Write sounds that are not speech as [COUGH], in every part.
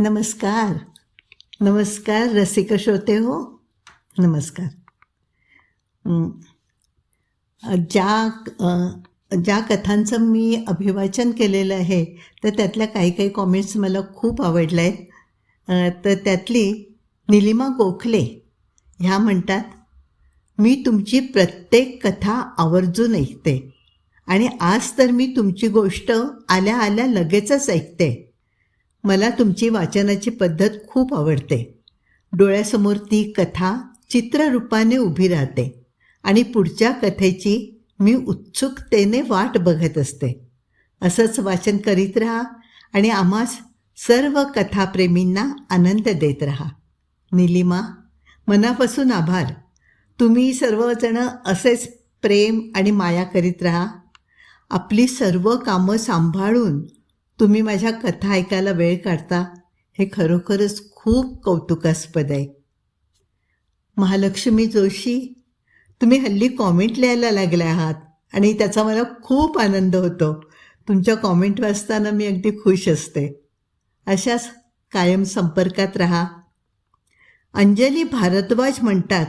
नमस्कार. नमस्कार रसिक श्रोते हो. नमस्कार. ज्या ज्या कथांचं मी अभिवाचन केलेलं आहे तर त्यातल्या काही काही कॉमेंट्स मला खूप आवडल्या आहेत तर त्यातली निलिमा गोखले ह्या म्हणतात मी तुमची प्रत्येक कथा आवर्जून ऐकते आणि आज तर मी तुमची गोष्ट आल्या आल्या लगेचच ऐकते. मला तुमची वाचनाची पद्धत खूप आवडते. डोळ्यासमोर ती कथा चित्ररूपाने उभी राहते आणि पुढच्या कथेची मी उत्सुकतेने वाट बघत असते. असंच वाचन करीत राहा आणि आम्हास सर्व कथाप्रेमींना आनंद देत राहा. निलिमा मनापासून आभार. तुम्ही सर्वजणं असेच प्रेम आणि माया करीत राहा. आपली सर्व कामं सांभाळून तुम्ही माझ्या कथा ऐकायला वेळ काढता? हे खरोखरच खूप कौतुकास्पद आहे. महालक्ष्मी जोशी तुम्ही हल्ली कॉमेंट लिहायला लागले आहात आणि त्याचा मला खूप आनंद होतो. तुमच्या कॉमेंट वाचताना मी अगदी खुश असते. अशाच कायम संपर्कात राहा. अंजली भारद्वाज म्हणतात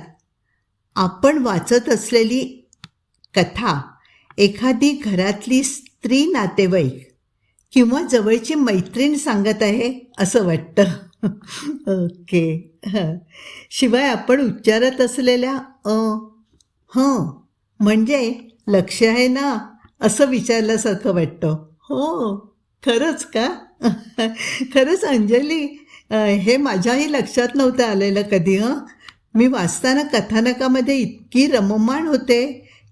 आपण वाचत असलेली कथा एखादी घरातली स्त्री नातेवाईक किंवा जवळची मैत्रीण सांगत आहे असं वाटतं. ओके. शिवाय आपण उच्चारत असलेल्या अ हं म्हणजे लक्ष आहे ना असं विचारल्यासारखं वाटतं. हो खरंच का? खरंच अंजली हे माझ्याही लक्षात नव्हतं आलेलं कधी हं? मी वाचताना कथानकामध्ये इतकी रममाण होते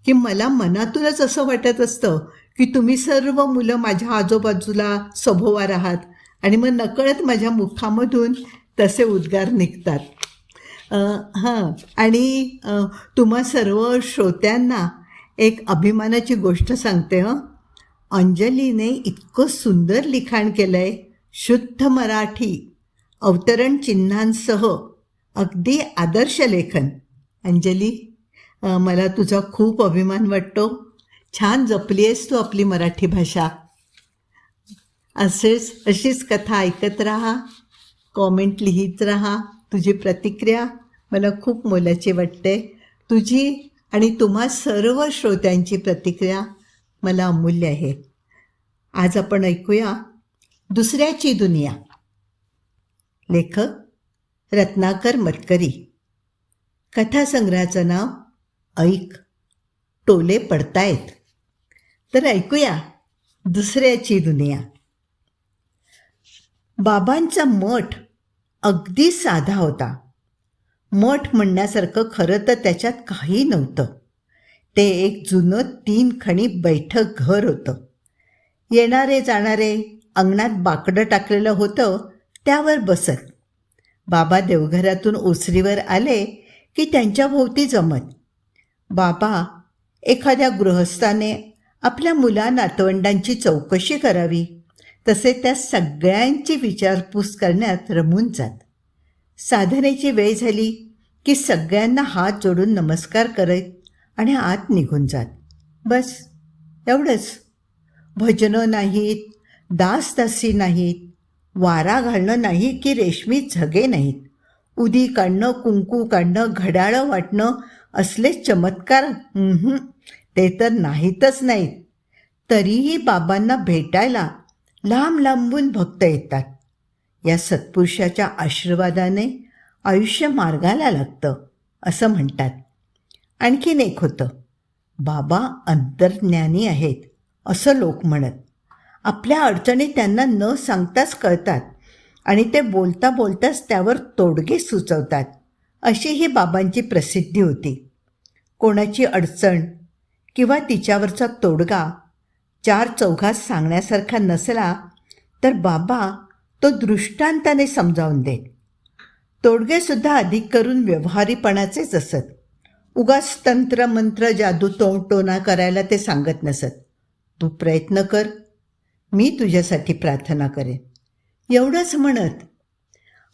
की मला मनातूनच असं वाटत असतं की तुम्ही सर्व मुलं माझ्या आजूबाजूला सभोवार आहात. आणि मग नकळत माझ्या मुखामधून तसे उद्गार निघतात. हां. आणि तुम्हा सर्व श्रोत्यांना एक अभिमानाची गोष्ट सांगते हं. अंजलीने इतकं सुंदर लिखाण केलं आहे शुद्ध मराठी अवतरण चिन्हांसह अगदी आदर्श लेखन. अंजली मला तुझा खूप अभिमान वाटतो. छान जपली आहेस तू आपली मराठी भाषा. असेच अशीच कथा ऐकत राहा कॉमेंट लिहित राहा तुझी प्रतिक्रिया मला खूप मोलाची वाटते. तुझी आणि तुम्हा सर्व श्रोत्यांची प्रतिक्रिया मला अमूल्य आहे. आज आपण ऐकूया दुसऱ्याची दुनिया. लेखक रत्नाकर मतकरी कथासंग्रहाचं नाव ऐक. टोले पडतायत. तर ऐकूया दुसऱ्याची दुनिया. बाबांचा मठ अगदी साधा होता. मठ म्हणण्यासारखं खरं तर त्याच्यात काही नव्हतं. ते एक जुनं तीन खणी बैठक घर होतं. येणारे जाणारे अंगणात बाकडं टाकलेलं होतं त्यावर बसत. बाबा देवघरातून ओसरीवर आले की त्यांच्या भोवती जमत. बाबा एखाद्या गृहस्थाने आपल्या मुला नातवंडांची चौकशी करावी. तसे त्या सगळ्यांची विचारपूस करण्यात रमून जात. साधनेची वेळ झाली की सगळ्यांना हात जोडून नमस्कार करत आणि आत निघून जात. बस एवढंच. भजनं नाहीत दासदासी नाहीत वारा घालणं नाही की रेशमी झगे नाहीत. उदी काढणं कुंकू काढणं घड्याळं वाटणं असले चमत्कार ते तर नाहीतच नाहीत तरीही बाबांना भेटायला लांब लांबून भक्त येतात. या सत्पुरुषाच्या आशीर्वादाने आयुष्य मार्गाला लागतं असं म्हणतात. आणखीन एक होतं बाबा अंतर्ज्ञानी आहेत असं लोक म्हणत. आपल्या अडचणी त्यांना न सांगताच कळतात आणि ते बोलता बोलताच त्यावर तोडगे सुचवतात अशी ही बाबांची प्रसिद्धी होती. कोणाची अडचण किंवा तिच्यावरचा तोडगा चार चौघात सांगण्यासारखा नसला तर बाबा तो दृष्टांताने समजावून देत तोडगेसुद्धा अधिक करून व्यवहारीपणाचेच असत उगाच तंत्र मंत्र जादू तोंड टोना करायला ते सांगत नसत. तू प्रयत्न कर. मी तुझ्यासाठी प्रार्थना करेन. एवढंच म्हणत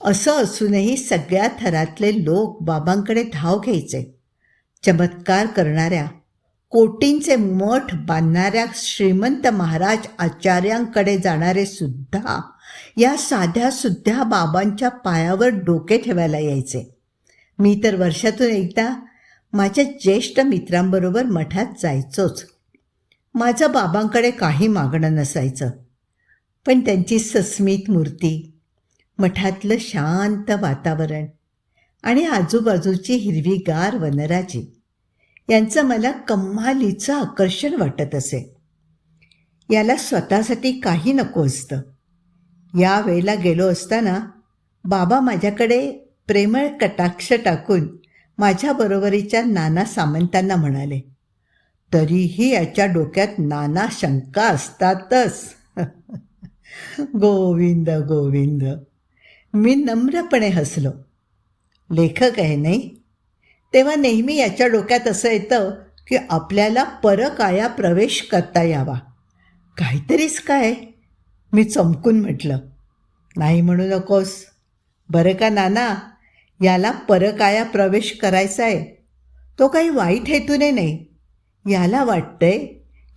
असं असूनही सगळ्या थरातले लोक बाबांकडे धाव घ्यायचे. चमत्कार करणाऱ्या कोटींचे मठ बांधणाऱ्या श्रीमंत महाराज आचार्यांकडे जाणारे सुद्धा या साध्या सुद्धा बाबांच्या पायावर डोके ठेवायला यायचे. मी तर वर्षातून एकदा माझ्या ज्येष्ठ मित्रांबरोबर मठात जायचोच. माझं बाबांकडे काही मागणं नसायचं. पण त्यांची सस्मित मूर्ती मठातलं शांत वातावरण आणि आजूबाजूची हिरवीगार वनराजी यांचं मला कम्मालीचं आकर्षण वाटत असे. याला स्वतःसाठी काही नको असतं. या वेळेला गेलो असताना बाबा माझ्याकडे प्रेमळ कटाक्ष टाकून माझ्या बरोबरीच्या नाना सामंतांना म्हणाले तरीही याच्या डोक्यात नाना शंका असतातच. [LAUGHS] गोविंद गोविंद मी नम्रपणे हसलो. लेखक आहे नाही? तेव्हा नेहमी याच्या डोक्यात असं येतं की आपल्याला परकाया प्रवेश करता यावा. काहीतरीच काय? मी चमकून म्हटलं. नाही म्हणू नकोस. बरं का नाना? याला परकाया प्रवेश करायचा आहे तो काही वाईट हेतूने नाही. याला वाटतंय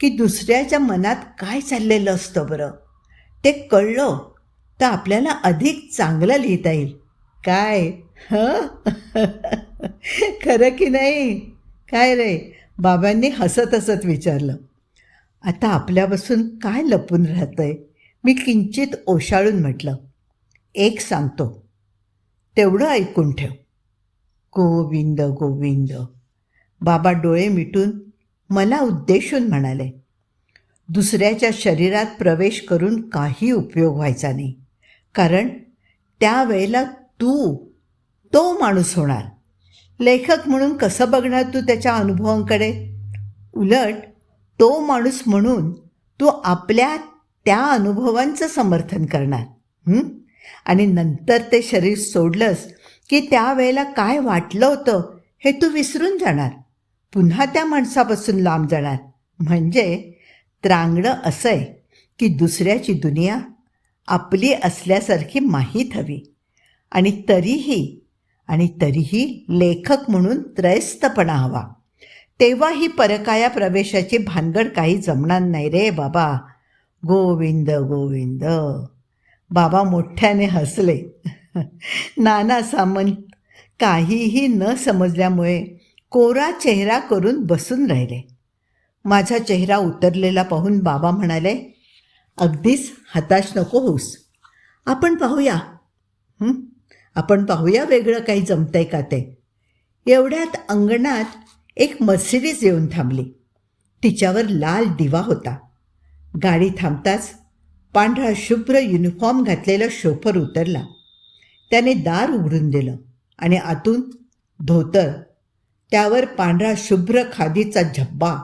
की दुसऱ्याच्या मनात काय चाललेलं असतं बरं? ते कळलं तर आपल्याला अधिक चांगलं लिहिता येईल. काय? हं? [LAUGHS] खरं की नाही? काय रे? बाबांनी हसत हसत विचारलं. आता आपल्यापासून काय लपून राहतं आहे मी किंचित ओशाळून म्हटलं. एक सांगतो. तेवढं ऐकून ठेव. गोविंद गोविंद. बाबा डोळे मिटून मला उद्देशून म्हणाले. दुसऱ्याच्या शरीरात प्रवेश करून काही उपयोग व्हायचा नाही. कारण त्यावेळेला तू तो माणूस होणार. लेखक म्हणून कसं बघणार तू त्याच्या अनुभवांकडे? उलट तो माणूस म्हणून तू आपल्या त्या अनुभवांचं समर्थन करणार. आणि नंतर ते शरीर सोडलंस की त्यावेळेला काय वाटलं होतं हे तू विसरून जाणार. पुन्हा त्या माणसापासून लांब जाणार. म्हणजे त्रांगडं असं आहे की दुसऱ्याची दुनिया आपली असल्यासारखी माहीत हवी. आणि तरीही आणि तरीही लेखक म्हणून त्रयस्तपणा हवा. तेव्हा ही परकाया प्रवेशाची भानगड काही जमणार नाही रे बाबा. गोविंद गोविंद. बाबा मोठ्याने हसले. [LAUGHS] नाना सामंत काहीही न समजल्यामुळे कोरा चेहरा करून बसून राहिले. माझा चेहरा उतरलेला पाहून बाबा म्हणाले अगदीच हताश नको होऊस. आपण पाहूया. हं? आपण पाहूया वेगळं काही जमतंय का ते. एवढ्यात अंगणात एक मर्सिडीज येऊन थांबली. तिच्यावर लाल दिवा होता. गाडी थांबताच पांढरा शुभ्र युनिफॉर्म घातलेला शोफर उतरला. त्याने दार उघडून दिलं आणि आतून धोतर त्यावर पांढरा शुभ्र खादीचा झब्बा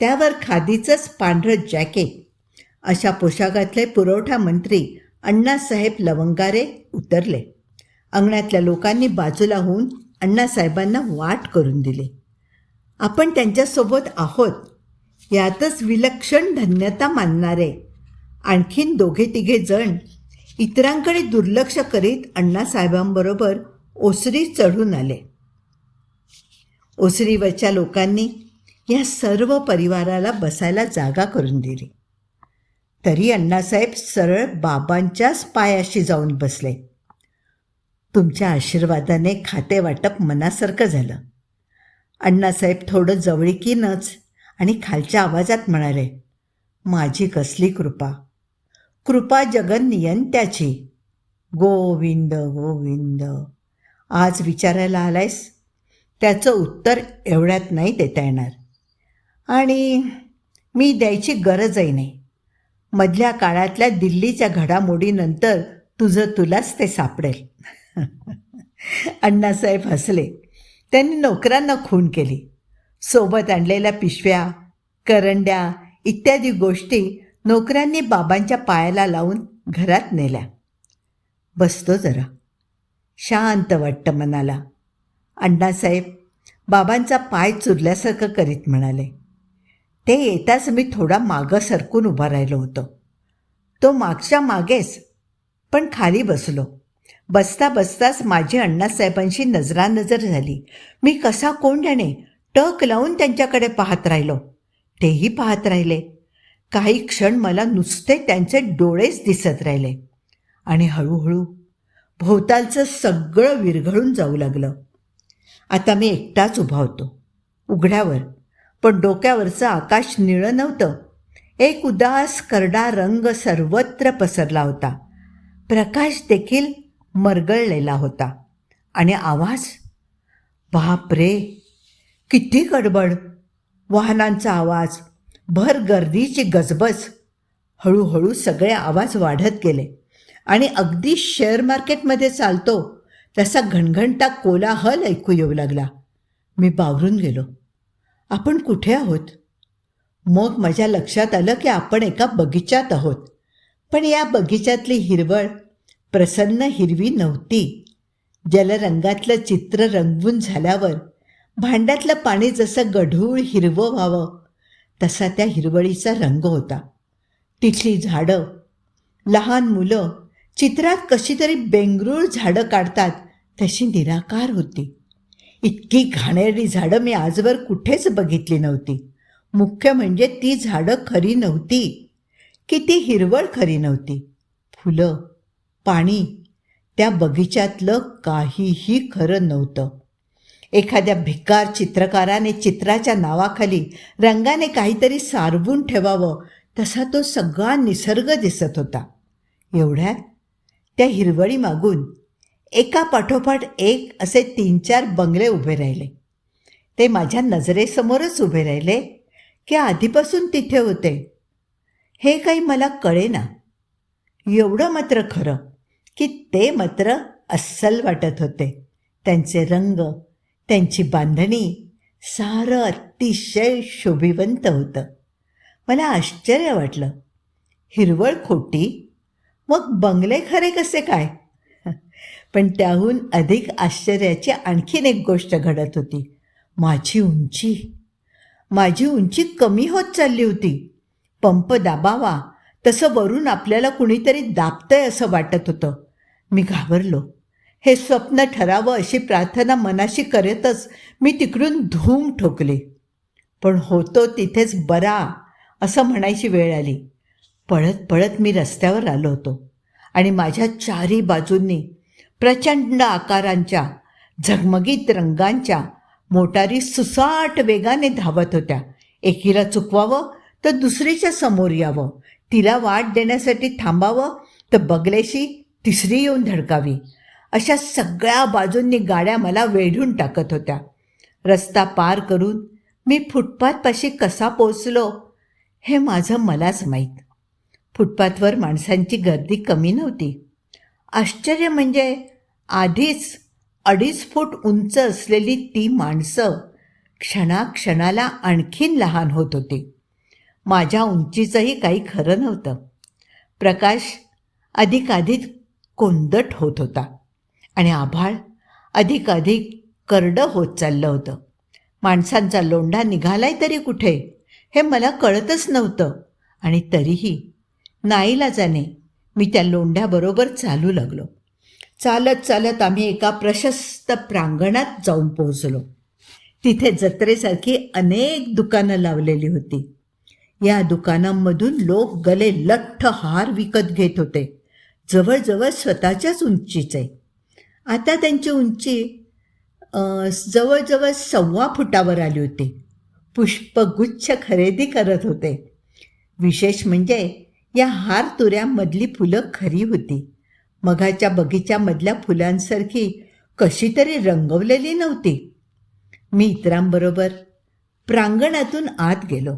त्यावर खादीचंच पांढरं जॅकेट अशा पोशाखातले पुरवठा मंत्री अण्णासाहेब लवंगारे उतरले. अंगणातल्या लोकांनी बाजूला होऊन अण्णासाहेबांना वाट करून दिली. आपण त्यांच्यासोबत आहोत. यातच विलक्षण धन्यता मानणारे आणखीन दोघे तिघे जण इतरांकडे दुर्लक्ष करीत अण्णासाहेबांबरोबर ओसरी चढून आले. ओसरीवरच्या लोकांनी या सर्व परिवाराला बसायला जागा करून दिली. तरी अण्णासाहेब सरळ बाबांच्याच पायाशी जाऊन बसले. तुमच्या आशीर्वादाने खाते वाटप मनासारखं झालं. अण्णासाहेब थोडं जवळिकीनंच आणि खालच्या आवाजात म्हणाले माझी कसली कृपा. कृपा जगन नियंत्याची. गोविंद गोविंद. आज विचारायला आलायस? त्याचं उत्तर एवढ्यात नाही देता येणार. आणि मी द्यायची गरजही नाही. मधल्या काळातल्या दिल्लीच्या घडामोडीनंतर तुझं तुलाच ते सापडेल. अण्णासाहेब हसले. त्यांनी नोकरांना खून केली. सोबत आणलेल्या पिशव्या करंड्या इत्यादी गोष्टी नोकरांनी बाबांच्या पायाला लावून घरात नेल्या. बसतो जरा. शांत वाटतं मनाला. अण्णासाहेब बाबांचा पाय चुरल्यासारखं करीत म्हणाले. ते येताच मी थोडा मागं सरकून उभा राहिलो होतो. तो मागच्या मागेच पण खाली बसलो. बसता बसताच माझी अण्णासाहेबांशी नजरानजर झाली. मी कसा कोंड्याने टक लावून त्यांच्याकडे पाहत राहिलो. तेही पाहत राहिले. काही क्षण मला नुसते त्यांचे डोळेच दिसत राहिले. आणि हळूहळू भोवतालचं सगळं विरघळून जाऊ लागलं. आता मी एकटाच उभा होतो. उघड्यावर. पण डोक्यावरचं आकाश निळं नव्हतं. एक उदास करडा रंग सर्वत्र पसरला होता. प्रकाश देखील मरगळलेला होता. आणि आवाज बाप रे किती गडबड. वाहनांचा आवाज भर गर्दीची गजबज. हळूहळू सगळे आवाज वाढत गेले. आणि अगदी शेअर मार्केटमध्ये चालतो तसा घणघणता कोलाहल ऐकू येऊ लागला. मी बावरून गेलो. आपण कुठे आहोत? मग माझ्या लक्षात आलं की आपण एका बगीच्यात आहोत. पण या बगीच्यातली हिरवळ प्रसन्न हिरवी नव्हती. जलरंगातलं चित्र रंगवून झाल्यावर भांड्यातलं पाणी जसं गढूळ हिरवं व्हावं तसा त्या हिरवळीचा रंग होता. तिथली झाडं लहान मुलं चित्रात कशी तरी बेंगरूळ झाडं काढतात तशी निराकार होती. इतकी घाणेरडी झाडं मी आजवर कुठेच बघितली नव्हती. मुख्य म्हणजे ती झाडं खरी नव्हती. की ती हिरवळ खरी नव्हती. फुलं पाणी. त्या बगीच्यातलं काहीही खरं नव्हतं. एखाद्या भिकार चित्रकाराने चित्राच्या नावाखाली रंगाने काहीतरी सारवून ठेवावं तसा तो सगळा निसर्ग दिसत होता. एवढ्यात त्या हिरवळी मागून एका पाठोपाठ एक असे तीन चार बंगले उभे राहिले. ते माझ्या नजरेसमोरच उभे राहिले की आधीपासून तिथे होते. हे काही मला कळेना. एवढं मात्र खरं. की ते मात्र अस्सल वाटत होते. त्यांचे रंग त्यांची बांधणी सारं अतिशय शोभिवंत होतं. मला आश्चर्य वाटलं. हिरवळ खोटी? मग बंगले खरे कसे काय? पण त्याहून अधिक आश्चर्याची आणखीन एक गोष्ट घडत होती. माझी उंची. माझी उंची कमी होत चालली होती. पंप दाबावा तसं वरून आपल्याला कुणीतरी दाबतंय असं वाटत होतं. मी घाबरलो. हे स्वप्न ठरावं अशी प्रार्थना मनाशी करतच मी तिकडून धूम ठोकले. पण होतो तिथेच बरा असं म्हणायची वेळ आली. पळत पळत मी रस्त्यावर आलो होतो आणि माझ्या चारी बाजूंनी प्रचंड आकारांच्या झगमगीत रंगांच्या मोटारी सुसाट वेगाने धावत होत्या. एकीला चुकवावं तर दुसरीच्या समोर यावं. तिला वाट देण्यासाठी थांबावं तर बगलेशी तिसरी येऊन धडकावी. अशा सगळ्या बाजूंनी गाड्या मला वेढून टाकत होत्या. रस्ता पार करून मी फुटपाथपाशी कसा पोचलो हे माझं मलाच माहीत. फुटपाथवर माणसांची गर्दी कमी नव्हती. आश्चर्य म्हणजे आधीच अडीच फूट उंच असलेली ती माणसं क्षणाक्षणाला आणखीन लहान होत होती. माझ्या उंचीचंही काही खरं नव्हतं. प्रकाश अधिकाधिक कोंदट होत होता. आणि आभाळ अधिकाधिक करडं होत चाललं होतं. माणसांचा लोंढा निघालाय तरी कुठे? हे मला कळतच नव्हतं. आणि तरीही नाईलाजाने मी त्या लोंढ्याबरोबर चालू लागलो. चालत चालत आम्ही एका प्रशस्त प्रांगणात जाऊन पोहोचलो. तिथे जत्रेसारखी अनेक दुकानं लावलेली होती. या दुकानांमधून लोक गले लठ्ठ हार विकत घेत होते. जवळजवळ स्वतःच्याच उंचीचे आता त्यांची उंची जवळजवळ सव्वा फुटावर आली होती. पुष्पगुच्छ खरेदी करत होते. विशेष म्हणजे या हार तुऱ्यामधली फुलं खरी होती. मघाच्या बगीच्यामधल्या फुलांसारखी कशी तरी रंगवलेली नव्हती. मी इतरांबरोबर प्रांगणातून आत गेलो.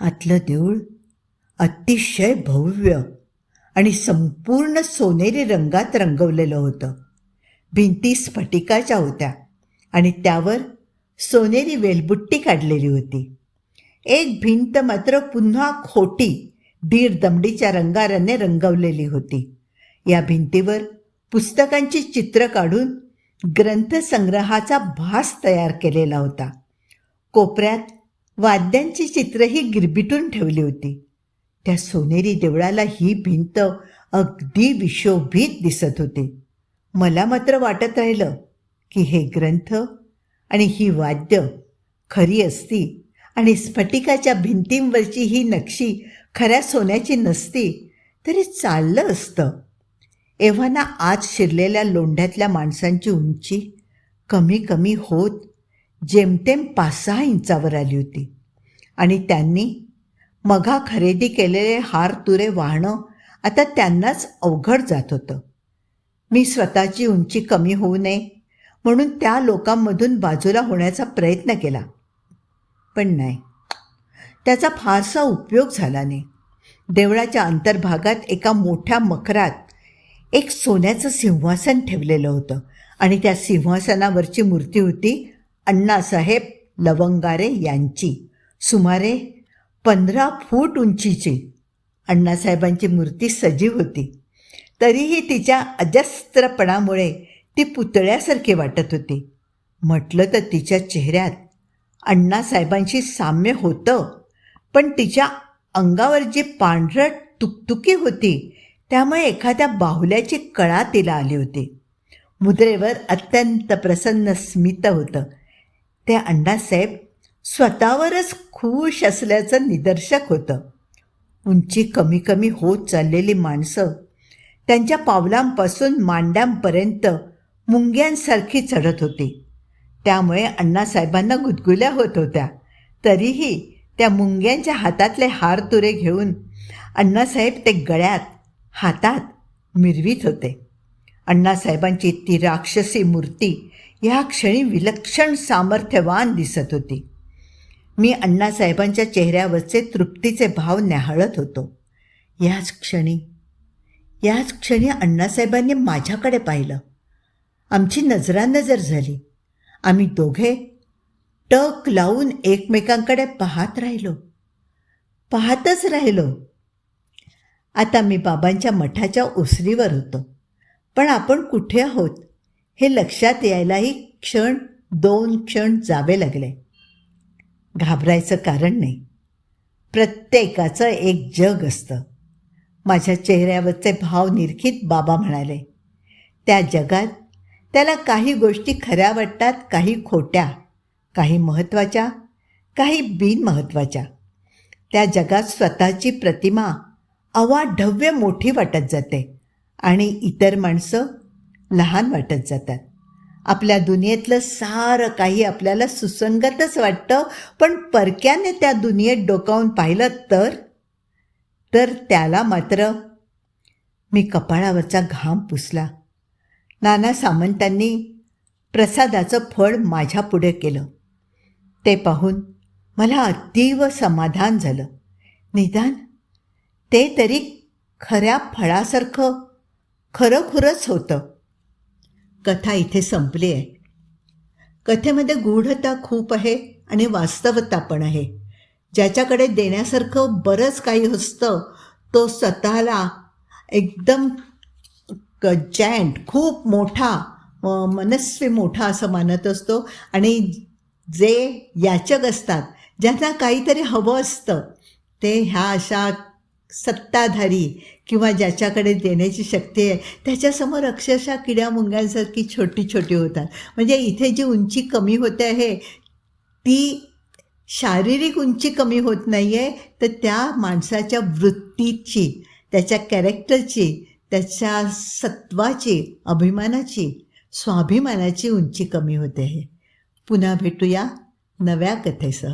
आतलं देऊळ अतिशय भव्य. आणि संपूर्ण सोनेरी रंगात रंगवलेलं होतं. भिंती स्फटिकाच्या होत्या आणि त्यावर सोनेरी वेलबुट्टी काढलेली होती. एक भिंत मात्र पुन्हा खोटी दीड दमडीच्या रंगाराने रंगवलेली होती. या भिंतीवर पुस्तकांची चित्र काढून ग्रंथसंग्रहाचा भास तयार केलेला होता. कोपऱ्यात वाद्यांची चित्रही गिरबिटून ठेवली होती. त्या सोनेरी देवळाला ही भिंत अगदी विशोभित दिसत होती. मला मात्र वाटत राहिलं की हे ग्रंथ आणि ही वाद्य खरी असती आणि स्फटिकाच्या भिंतींवरची ही नक्षी खऱ्या सोन्याची नसती तरी चाललं असतं. एव्हाना आज शिरलेल्या लोंढ्यातल्या माणसांची उंची कमी कमी होत जेमतेम पाच सहा इंचावर आली होती आणि त्यांनी मघा खरेदी केलेले हार तुरे वाहणं आता त्यांनाच अवघड जात होतं. मी स्वतःची उंची कमी होऊ नये म्हणून त्या लोकांमधून बाजूला होण्याचा प्रयत्न केला. पण नाही. त्याचा फारसा उपयोग झाला नाही. देवळाच्या अंतर्भागात एका मोठ्या मखरात एक सोन्याचं सिंहासन ठेवलेलं होतं आणि त्या सिंहासनावरची मूर्ती होती अण्णासाहेब लवंगारे यांची. सुमारे पंधरा फूट उंचीची. अण्णासाहेबांची मूर्ती सजीव होती. तरीही तिच्या अजस्त्रपणामुळे ती पुतळ्यासारखी वाटत होती. म्हटलं तर तिच्या चेहऱ्यात अण्णासाहेबांशी साम्य होतं पण तिच्या अंगावर जी पांढरट तुकतुकी होती त्यामुळे एखाद्या बाहुल्याची कळा तिला आली होती. मुद्रेवर अत्यंत प्रसन्न स्मित होतं. ते अण्णासाहेब स्वतःवरच खुश असल्याचं निदर्शक होतं. उंची कमी कमी होत चाललेली माणसं त्यांच्या पावलांपासून मांड्यांपर्यंत मुंग्यांसारखी चढत होती. त्यामुळे अण्णासाहेबांना गुदगुल्या होत होत्या. तरीही त्या मुंग्यांच्या हातातले हार तुरे घेऊन अण्णासाहेब ते गळ्यात हातात मिरवीत होते. अण्णासाहेबांची ती राक्षसी मूर्ती ह्या क्षणी विलक्षण सामर्थ्यवान दिसत होती. मी अण्णासाहेबांच्या चेहऱ्यावरचे तृप्तीचे भाव न्याहाळत होतो. याच क्षणी याच क्षणी अण्णासाहेबांनी माझ्याकडे पाहिलं. आमची नजरानजर झाली. आम्ही दोघे टक लावून एकमेकांकडे पाहत राहिलो. पाहतच राहिलो. आता मी बाबांच्या मठाच्या ओसरीवर होतो. पण आपण कुठे आहोत? हे लक्षात यायलाही क्षण दोन क्षण जावे लागले. घाबरायचं कारण नाही. प्रत्येकाचं एक जग असतं. माझ्या चेहऱ्यावरचे भाव निरखित बाबा म्हणाले त्या जगात त्याला काही गोष्टी खऱ्या वाटतात काही खोट्या काही महत्त्वाच्या काही बिनमहत्त्वाच्या. त्या जगात स्वतःची प्रतिमा अवाढव्य मोठी वाटत जाते आणि इतर माणसं लहान वाटत जातात. आपल्या दुनियेतलं सारं काही आपल्याला सुसंगतच वाटतं. पण परक्याने त्या दुनियेत डोकावून पाहिलं तर तर त्याला मात्र मी कपाळावरचा घाम पुसला. नाना सामंतांनी प्रसादाचं फळ माझ्या पुढे केलं. ते पाहून मला अतीव समाधान झालं. निदान ते तरी खऱ्या फळासारखं खरंखुरंच होतं. कथा इथे संपली आहे. कथेमध्ये गूढता खूप आहे आणि वास्तवता पण आहे. ज्याच्याकडे देण्यासारखं बरंच काही असतं तो स्वतःला एकदम जॅन्ट खूप मोठा मनस्वी मोठा असं मानत असतो. आणि जे याचक असतात ज्यांना काहीतरी हवं असतं ते ह्या अशा सत्ताधारी किंवा ज्याच्याकडे देण्याची शक्ती आहे त्याच्यासमोर अक्षरशः किड्या मुंग्यांसारखी छोटी छोटी होतात. म्हणजे इथे जी उंची कमी होते आहे ती शारीरिक उंची कमी होत नाही आहे तर त्या माणसाच्या वृत्तीची त्याच्या कॅरेक्टरची त्याच्या सत्वाची अभिमानाची स्वाभिमानाची उंची कमी होते आहे. पुन्हा भेटूया नव्या कथेसह.